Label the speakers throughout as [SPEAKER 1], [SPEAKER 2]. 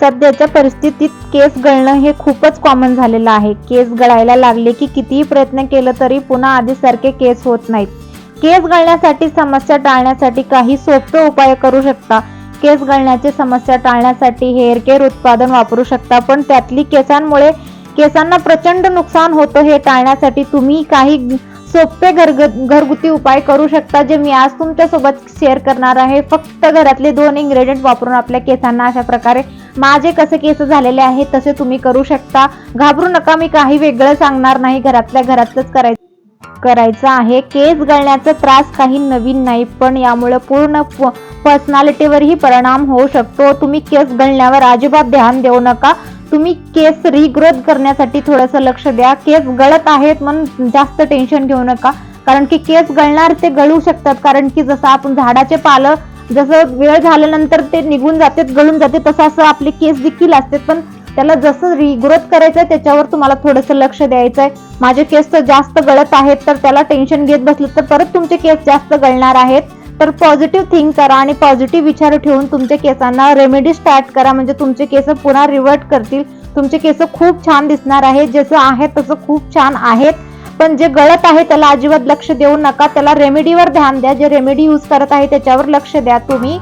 [SPEAKER 1] सध्याच्या परिस्थितीत केस गळणं हे खूपच कॉमन झालेलं आहे. केस गळायला लागले की कितीही प्रयत्न केलं तरी पुन्हा आधीसारखे केस होत नाहीत. केस गळण्यासाठी समस्या टाळण्यासाठी काही सोपे उपाय करू शकता. केस गळण्याची समस्या टाळण्यासाठी हेअर केअर उत्पादन वापरू शकता पण त्यातली केसांमुळे केसांना प्रचंड नुकसान होतं हे टाळण्यासाठी तुम्ही काही सोपे घरग घरगुती उपाय करू शकता जे मी आज तुमच्यासोबत शेअर करणार आहे. फक्त घरातले दोन इन्ग्रेडियंट वापरून आपल्या केसांना अशा प्रकारे माझे कसे केस झालेले आहेत तसे तुम्ही करू शकता. घाबरू नका मी काही वेगळं सांगणार नाही. घरातल्या घरातच करायचं करायचं आहे. केस गळण्याचा त्रास काही नवीन नाही पण यामुळे पूर्ण पर्सनॅलिटीवरही परिणाम होऊ शकतो. तुम्ही केस गळण्यावर अजिबात ध्यान देऊ नका. तुम्ही केस रिग्रोथ करण्यासाठी थोडंसं लक्ष द्या. केस गळत आहेत म्हणून जास्त टेन्शन घेऊ नका. कारण की केस गळणार ते गळू शकतात. कारण की जसं आपण झाडाचे पालं जसं वेळ झाल्यानंतर ते निघून जाते गळून जाते तसं असं आपले केस देखील असतात. पण त्याला जसं रिग्रोथ करायचं आहे त्याच्यावर तुम्हाला थोडंसं लक्ष द्यायचं आहे माझे केस तर जास्त गळत आहेत तर त्याला टेन्शन घेत बसलं तर परत तुमचे केस जास्त गळणार आहेत. तर पॉझिटिव्ह थिंक करा आणि पॉझिटिव्ह विचार ठेवून तुमच्या केसांना रेमेडी स्टार्ट करा. म्हणजे तुमचे केस पुन्हा रिवर्ट करतील. तुमचे केस खूप छान दिसणार आहेत जसं आहे तसं खूप छान आहेत. पण जे गळत आहे त्याला अजिबात लक्ष देऊ नका. त्याला रेमेडीवर ध्यान द्या. जे रेमेडी यूज करत आहे त्याच्यावर लक्ष द्या तुम्ही.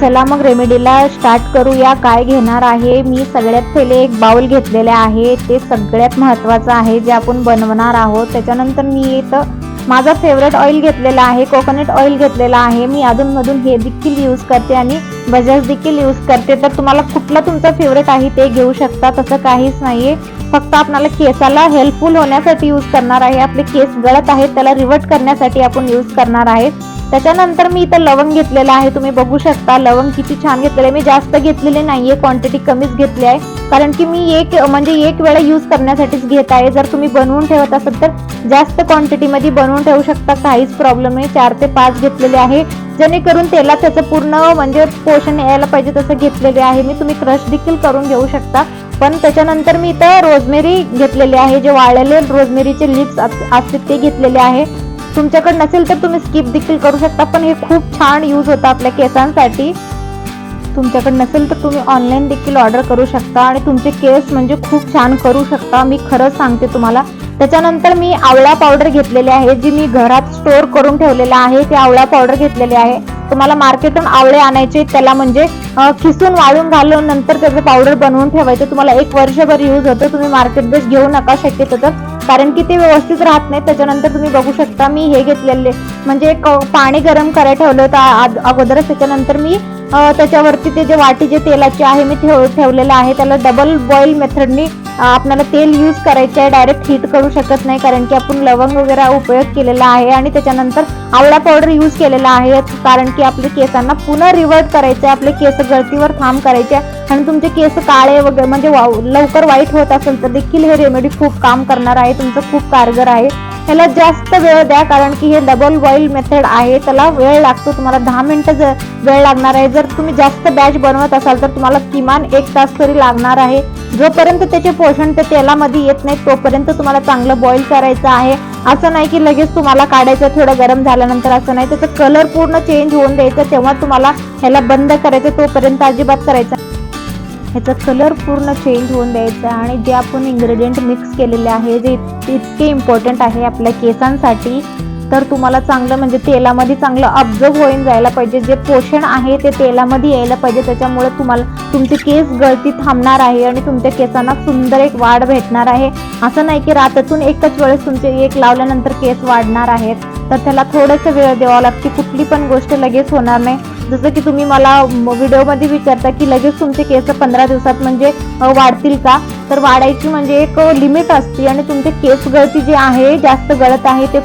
[SPEAKER 1] चला मग रेमेडीला स्टार्ट करूया. काय घेणार आहे? मी सगळ्यात पहिले एक बाउल घेतलेले आहे. ते सगळ्यात महत्वाचं आहे जे आपण बनवणार आहोत. त्याच्यानंतर मी इथं माझा फेवरेट ऑइल घेतलेला आहे कोकोनट ऑइल घेतलेला आहे. मी अधूनमधून हे देखील यूज करते आणि बजाज देखील यूज करते. तर तुम्हाला कुठला तुमचा फेवरेट आहे ते घेऊ शकता तसं काहीच नाहीये. फक्त आपल्याला केसाला हेल्पफुल होण्यासाठी यूज करणार आहे. आपले केस गळत आहेत त्याला रिवर्ट करण्यासाठी आपण यूज करणार आहे. त्याच्यानंतर मी इथं लवंग घेतलेलं आहे. तुम्ही बघू शकता लवंग किती छान घेतलेले मी जास्त घेतलेले नाहीये क्वांटिटी कमीच घेतली आहे. कारण की मी एक म्हणजे एक वेळा यूज करण्यासाठीच घेत आहे. जर तुम्ही बनवून ठेवत असाल तर जास्त क्वांटिटीमध्ये बनवून ठेवू शकता. काहीच प्रॉब्लेम नाही. चार ते पाच घेतलेले आहे. जेणेकरून त्याला त्याचं पूर्ण म्हणजे पोषण यायला पाहिजे तसं घेतलेले आहे. मी तुम्ही क्रश देखील करून घेऊ शकता. पण त्याच्यानंतर मी इथं रोजमेरी घेतलेली आहे. जे वाळलेले रोजमेरीचे लिप्स असतील ते घेतलेले आहे. तुमच्याकडे नसेल तर तुम्ही स्किप देखील करू शकता. पण हे खूप छान यूज होतं आपल्या केसांसाठी. तुमच्याकडे नसेल तर तुम्ही ऑनलाईन देखील ऑर्डर करू शकता आणि तुमचे केस म्हणजे खूप छान करू शकता. मी खरंच सांगते तुम्हाला. त्याच्यानंतर मी आवळा पावडर घेतलेली आहे जी मी घरात स्टोअर करून ठेवलेला आहे ते आवळा पावडर घेतलेली आहे. तुम्हाला मार्केटून आवळे आणायचे त्याला म्हणजे खिसून वाळून घालून नंतर त्याचं पावडर बनवून ठेवायचं. तुम्हाला एक वर्षभर यूज होतं तुम्ही मार्केट बेस घेऊ नका शक्यतो तर. कारण की ते व्यवस्थित राहत नाही त्याच्यानंतर तुम्ही बघू शकता. मी हे घेतलेले म्हणजे पाणी गरम करायला ठेवलं होतं अगोदरच. त्याच्यानंतर मी त्याच्यावरती ते जे वाटी जे तेलाचे आहे मी ठेव ठेवलेलं आहे त्याला डबल बॉईल मेथडनी आपल्याला तेल यूज करायचे आहे डायरेक्ट हीट करू शकत नाही कारण की आपण लवंग वगैरे उपयोग केलेला आहे आणि त्याच्यानंतर आवळा पावडर यूज केलेला आहे कारण की आपले केसांना पुन्हा रिवर्ट करायचे आपले केस गळतीवर थांब करायचे आणि तुमचे केस काळे वगैरे म्हणजे लवकर वाईट होत असेल तर देखील हे रेमेडी खूप काम करणार आहे तुमचं खूप कारगर आहे. ह्याला जास्त वेळ द्या कारण की हे डबल बॉईल मेथड आहे. त्याला वेळ लागतो तुम्हाला दहा मिनिटं जर वेळ लागणार आहे. जर तुम्ही जास्त बॅच बनवत असाल तर तुम्हाला किमान एक तास तरी लागणार आहे. जोपर्यंत त्याचे पोषण ते तेलामध्ये येत नाही तोपर्यंत तुम्हाला चांगलं बॉईल करायचं आहे. असं नाही की लगेच तुम्हाला काढायचं थोडं गरम झाल्यानंतर असं नाही. त्याचं कलर पूर्ण चेंज होऊन द्यायचं तेव्हा तुम्हाला ह्याला बंद करायचं तोपर्यंत अजिबात करायचं ह्याचा कलर पूर्ण चेंज होऊन द्यायचा आणि जे आपण इन्ग्रेडियंट मिक्स केलेले आहे जे इत- इतके इम्पॉर्टंट आहे आपल्या केसांसाठी तर तुम्हाला चांगलं म्हणजे तेलामध्ये चांगलं ऑब्झर्व होऊन जायला पाहिजे. जे पोषण आहे ते तेलामध्ये यायला पाहिजे. त्याच्यामुळे तुम्हाला तुमचे केस गळती थांबणार आहे आणि तुमच्या केसांना सुंदर एक वाढ भेटणार आहे. असं नाही की रात्रीतून एकच वेळेस तुमचे एक लावल्यानंतर केस वाढणार आहेत. तर त्याला थोडंसं वेळ द्यावा लागते. कुठली पण गोष्ट लगेच होणार नाही. जसं की तुम्ही मला व्हिडिओमध्ये विचारता की लगेच तुमचे केस पंधरा दिवसात म्हणजे वाढतील का? तर वाढायची म्हणजे एक लिमिट असते आणि तुमचे केस गळती जे आहे जास्त गळत आहे ते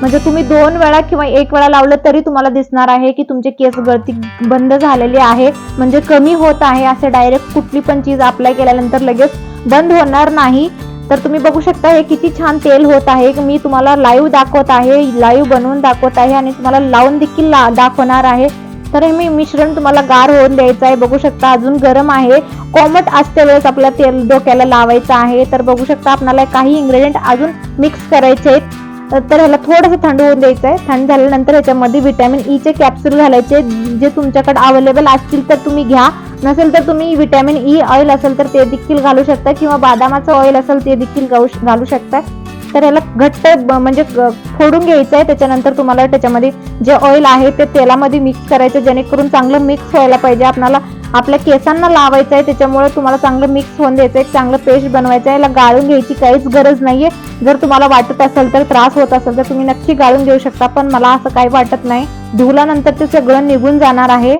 [SPEAKER 1] म्हणजे तुम्ही दोन वेळा किंवा एक वेळा लावलं तरी तुम्हाला दिसणार आहे की तुमचे केस गळती बंद झालेली आहे म्हणजे कमी होत आहे असं डायरेक्ट कुठली पण चीज अप्लाय केल्यानंतर लगेच बंद होणार नाही. तर तुम्ही बघू शकता हे किती छान तेल होत आहे मी तुम्हाला लाईव्ह दाखवत आहे लाईव्ह बनवून दाखवत आहे आणि तुम्हाला लावून देखील ला- दाखवणार आहे. तर हे मी मिश्रण तुम्हाला गार होऊन द्यायचं आहे. बघू शकता अजून गरम आहे. कोमट असते वेळेस आपल्या तेल डोक्याला लावायचं आहे. तर बघू शकता आपल्याला काही इंग्रेडियंट अजून मिक्स करायचे आहेत. तर ह्याला थोडंसं थंड होऊन द्यायचं आहे. थंड झाल्यानंतर ह्याच्यामध्ये व्हिटॅमिन ईचे कॅप्सूल घालायचे. जे तुमच्याकडे अवेलेबल असतील तर तुम्ही घ्या. नसेल तर तुम्ही व्हिटॅमिन ई ऑइल असेल तर ते देखील घालू शकता किंवा बदामाचं ऑइल असेल ते देखील घालू घालू शकता. तर याला घट्ट ब- म्हणजे फोडून घ्यायचं आहे त्याच्यानंतर तुम्हाला त्याच्यामध्ये जे ऑइल आहे ते तेलामध्ये मिक्स करायचं जेणेकरून चांगलं मिक्स व्हायला पाहिजे. आपल्याला आपल्या केसांना लावायचं आहे त्याच्यामुळे तुम्हाला चांगलं मिक्स होऊन द्यायचं आहे चांगलं पेस्ट बनवायचं आहे याला गाळून घ्यायची काहीच गरज नाहीये. जर तुम्हाला वाटत असेल तर त्रास होत असेल तर तुम्ही नक्की गाळून घेऊ शकता. पण मला असं काही वाटत नाही. धुवल्यानंतर ते सगळं निघून जाणार आहे.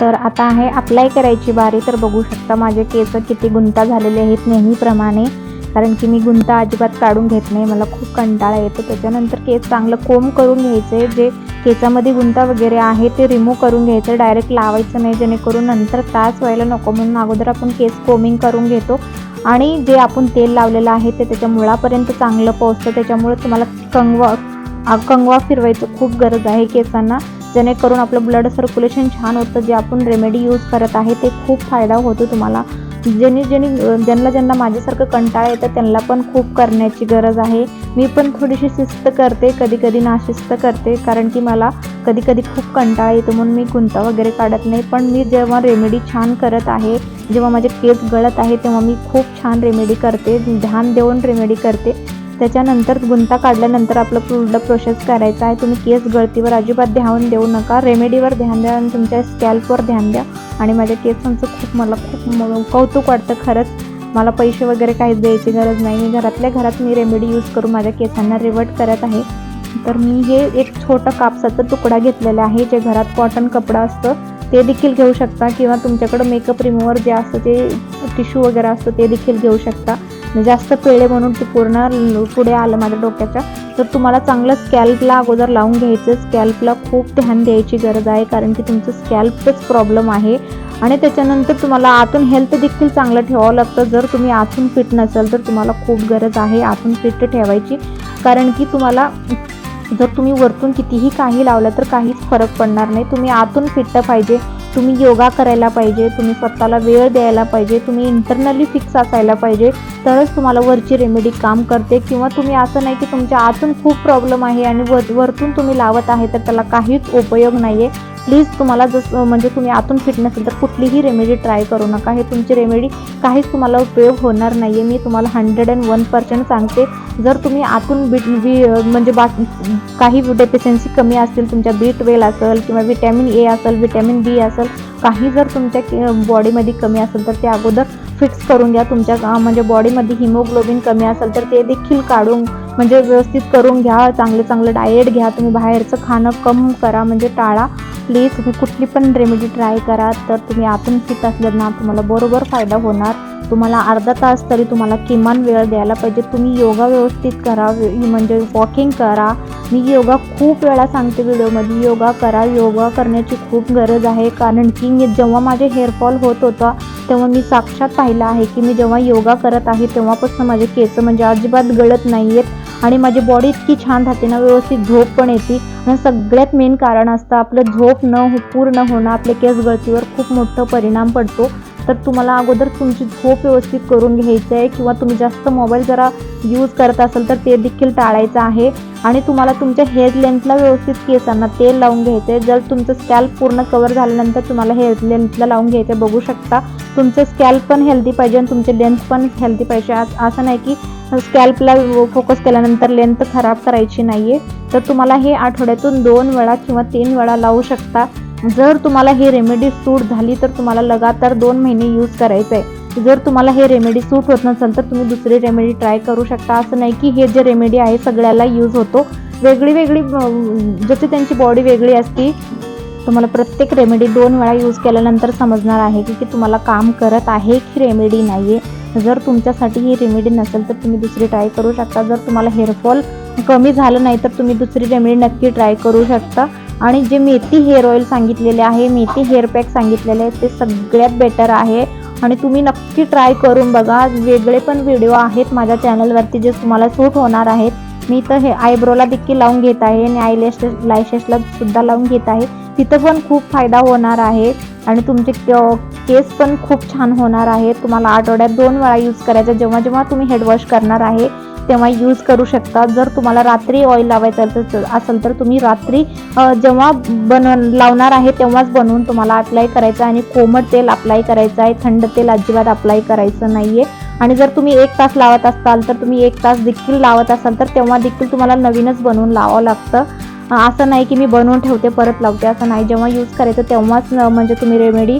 [SPEAKER 1] तर आता आहे अप्लाय करायची बारी. तर बघू शकता माझे केस किती गुंता झालेले आहेत नेहमीप्रमाणे. कारण की मी गुंता अजिबात काढून घेत नाही. मला खूप कंटाळा येतो. त्याच्यानंतर केस चांगलं कोंब करून घ्यायचे. जे केसामध्ये गुंता वगैरे आहे ते रिमूव्ह करून घ्यायचं. डायरेक्ट लावायचं नाही. जेणेकरून नंतर त्रास व्हायला नको. म्हणून अगोदर आपण केस कोमिंग करून घेतो. आणि जे आपण तेल लावलेलं आहे ते त्याच्या मुळापर्यंत चांगलं पोहोचतं. त्याच्यामुळे तुम्हाला कंगवा कंगवा फिरवायचं खूप गरज आहे केसांना. जेणेकरून आपलं ब्लड सर्क्युलेशन छान होतं. जे आपण रेमेडी यूज करत आहे ते खूप फायदा होतो तुम्हाला. ज्यांनी ज्यांनी ज्यांना ज्यांना माझ्यासारखं कंटाळा येतं त्यांना पण खूप करण्याची गरज आहे. मी पण थोडीशी शिस्त करते कधी कधी नाशिस्त करते कारण की मला कधी कधी खूप कंटाळा येतो म्हणून मी गुंता वगैरे काढत नाही. पण मी जेव्हा रेमेडी छान करत आहे जेव्हा माझे केस गळत आहे तेव्हा मी खूप छान रेमेडी करते ध्यान देऊन रेमेडी करते. त्याच्यानंतर गुंता काढल्यानंतर आपलं पूर्ण प्रोसेस करायचा आहे. तुम्ही केस गळतीवर अजिबात ध्यान देऊ नका. रेमेडीवर ध्यान द्या आणि तुमच्या स्कॅल्पवर ध्यान द्या. आणि माझ्या केसांचं खूप मला खूप कौतुक वाटतं खरंच. मला पैसे वगैरे काहीच द्यायची गरज नाही. मी घरातल्या घरात मी रेमेडी यूज करून माझ्या केसांना रिवर्ट करत आहे. तर मी हे एक छोटं कापसाचा तुकडा घेतलेला आहे. जे घरात कॉटन कपडा असतं ते देखील घेऊ शकता. किंवा तुमच्याकडं मेकअप रिमूव्हर जे असतं ते टिश्यू वगैरे असतं ते देखील घेऊ शकता. जास्त पिळे म्हणून ते पूर्ण पुढे आलं माझ्या डोक्याच्या तर तुम्हाला चांगलं स्कॅल्पला अगोदर लावून घ्यायचं स्कॅल्पला खूप ध्यान द्यायची गरज आहे कारण की तुमचं स्कॅल्पच प्रॉब्लेम आहे. आणि त्याच्यानंतर तुम्हाला आतून हेल्थ देखील चांगलं ठेवावं लागतं. जर तुम्ही आतून फिट नसाल तर तुम्हाला खूप गरज आहे आतून फिट ठेवायची. कारण की तुम्हाला जर तुम्ही वरतून कितीही काही लावलं तर काहीच फरक पडणार नाही. तुम्ही आतून फिट पाहिजे. तुम्ही योगा करायला पाहिजे तुम्ही स्वतःला वेळ द्यायला पाहिजे तुम्ही इंटरनली फिक्स असायला पाहिजे तरच तुम्हाला वरची रेमेडी काम करते. किंवा तुम्ही असं नाही की तुमच्या आतून खूप प्रॉब्लेम आहे आणि वर वरतून तुम्ही लावत आहे तर त्याला काहीच उपयोग नाही आहे प्लीज तुम्हाला जसं म्हणजे तुम्ही आतून फिट नसेल तर कुठलीही रेमेडी ट्राय करू नका. हे तुमची रेमेडी काहीच तुम्हाला उपयोग होणार नाही आहे मी तुम्हाला हंड्रेड अँड वन पर्सेंट सांगते. जर तुम्ही आतून बीट बी म्हणजे बा काही डेफिशियन्सी कमी असतील तुमच्या बी ट्वेल असेल किंवा विटॅमिन ए असेल विटॅमिन बी असेल काही जर तुमच्या बॉडीमध्ये कमी असेल तर ते अगोदर फिक्स करून घ्या. तुमच्या म्हणजे बॉडीमध्ये हिमोग्लोबिन कमी असेल तर ते देखील काढून म्हणजे व्यवस्थित करून घ्या. चांगलं चांगलं डाएट घ्या. तुम्ही बाहेरचं खाणं कम करा म्हणजे टाळा. प्लीज तुम्ही कुठली पण रेमेडी ट्राय करा तर तुम्ही आतून फिट असल्यानं तुम्हाला बरोबर फायदा होणार. तुम्हाला अर्धा तास तरी तुम्हाला किमान वेळ द्यायला पाहिजे. तुम्ही योगा व्यवस्थित करा म्हणजे वॉकिंग करा. मी योगा खूप वेळा सांगते व्हिडिओमध्ये योगा करा. योगा करण्याची खूप गरज आहे. कारण की मी जेव्हा माझे हेअरफॉल होत होता तेव्हा मी साक्षात पाहिलं आहे की मी जेव्हा योगा करत आहे तेव्हापासून माझे केस म्हणजे अजिबात गळत नाही आहेत आणि माझी बॉडी इतकी छान राहते ना व्यवस्थित झोप पण येते. आणि सगळ्यात मेन कारण असतं आपलं झोप न हो, पूर्ण होणं आपल्या केस गळतीवर खूप मोठं परिणाम पडतो. तर तुम्हाला अगोदर तुमची झोप व्यवस्थित करून घ्यायची आहे किंवा तुम्ही जास्त मोबाईल जरा यूज करत असाल तर ते देखील टाळायचं आहे. आणि तुम्हाला तुमच्या हेअर लेंथला व्यवस्थित केसांना तेल लावून घ्यायचं आहे जर तुमचं स्कॅल्प पूर्ण कवर झाल्यानंतर तुम्हाला हेअर लेंथला लावून घ्यायचं आहे बघू शकता तुमचं स्कॅल्प पण हेल्दी पाहिजे आणि तुमचे लेंथ पण हेल्दी पाहिजे. आज असं नाही की स्कॅल्पला फोकस केल्यानंतर लेंथ खराब करायची नाही आहे तर तुम्हाला हे आठवड्यातून दोन वेळा किंवा तीन वेळा लावू शकता. जर तुम्हाला ही रेमेडी सूट झाली तर तुम्हाला लगातार दोन महिने यूज करायचं आहे जर तुम्हाला हे रेमेडी सूट होत नसेल तर तुम्ही दुसरी रेमेडी ट्राय करू शकता. असं नाही की हे जे रेमेडी आहे सगळ्याला यूज होतो. वेगळी वेगळी जसे जशी त्यांची बॉडी वेगळी असती तुम्हाला प्रत्येक रेमेडी दोन वेळा यूज केल्यानंतर समजणार आहे की की तुम्हाला काम करत आहे की रेमेडी नाही आहे जर तुमच्यासाठी ही रेमेडी नसेल तर तुम्ही दुसरी ट्राय करू शकता. जर तुम्हाला हेअरफॉल कमी झालं नाही तर तुम्ही दुसरी रेमेडी नक्की ट्राय करू शकता. आणि जे मेथी हेअर ऑइल सांगितलेले आहे मेथी हेअर पॅक सांगितलेले आहे ते सगळ्यात बेटर आहे. आणि तुम्ही नक्की ट्राय करून बघा. वेगळे पण व्हिडिओ आहेत माझ्या चॅनलवरती जे तुम्हाला सूट होणार आहेत. मी तर हे आयब्रोला देखील लावून घेत आहे आणि आयलॅश लायशेसला सुद्धा लावून घेत आहे. तिथं पण खूप फायदा होणार आहे. आणि तुमचे केस पण खूप छान होणार आहे. तुम्हाला आठवड्यात दोन वेळा यूज करायचा. जेव्हा जेव्हा तुम्ही हेडवॉश करणार आहे तेव्हा यूज करू शकता. जर तुम्हाला रात्री ऑइल लावायचं असेल तर तुम्ही रात्री जेव्हा बनव लावणार आहे तेव्हाच बनवून तुम्हाला अप्लाय करायचं आहे. आणि कोमट तेल अप्लाय करायचं आहे. थंड तेल अजिबात अप्लाय करायचं नाही आहे आणि जर तुम्ही एक तास लावत असाल तर तुम्ही एक तास देखील लावत असाल तर तेव्हा देखील तुम्हाला नवीनच बनवून लावावं लागतं. असं नाही की मी बनवून ठेवते परत लावते असं नाही. जेव्हा यूज करायचं तेव्हाच म्हणजे तुम्ही रेमेडी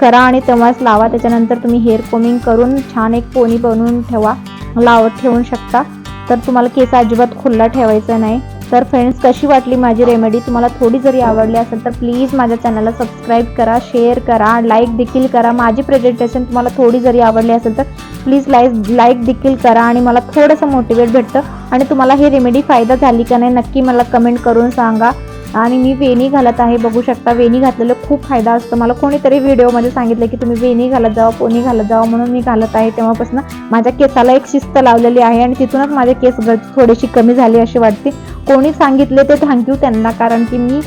[SPEAKER 1] करा आणि तेव्हाच लावा. त्याच्यानंतर तुम्ही हेअर कोमिंग करून छान एक पोनी बनवून ठेवा. लावत ठेवू शकता. तर तुम्हाला केस अजिबात खुल्ला ठेवायचा नाही. तर फ्रेंड्स कशी वाटली माझी रेमेडी तुम्हाला थोडी जरी आवडली असेल तर प्लीज माझ्या चॅनलला सबस्क्राईब करा शेअर करा लाईक देखील करा. माझी प्रेझेंटेशन तुम्हाला थोडी जरी आवडली असेल तर प्लीज लाईक लाईक देखील करा आणि मला थोडंसं मोटिवेट भेटतं. आणि तुम्हाला ही रेमेडी फायदा झाली का नाही नक्की मला कमेंट करून सांगा. आणि मी वेणी घालत आहे. बघू शकता वेणी घातलेलं खूप फायदा असतो. मला कोणीतरी व्हिडिओमध्ये सांगितलं की तुम्ही वेणी घालत जावा कोणी घालत जावा म्हणून मी घालत आहे. तेव्हापासून माझ्या केसाला एक शिस्त लावलेली आहे आणि तिथूनच माझे केस थोडीशी कमी झाली अशी वाटते. कोणी सांगितले ते थँक्यू त्यांना कारण की मी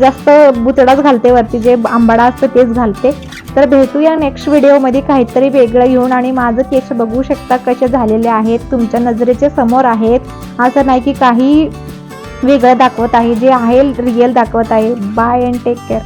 [SPEAKER 1] जास्त बुचडाच घालते वरती. जे आंबाडा असतं तेच घालते. तर भेटूया नेक्स्ट व्हिडिओमध्ये काहीतरी वेगळं येऊन आणि माझं केस बघू शकता कसे झालेले आहेत. तुमच्या नजरेच्या समोर आहेत. असं नाही की काही वेगळं दाखवत आहे जे आहे रिअल दाखवत आहे. Bye and take care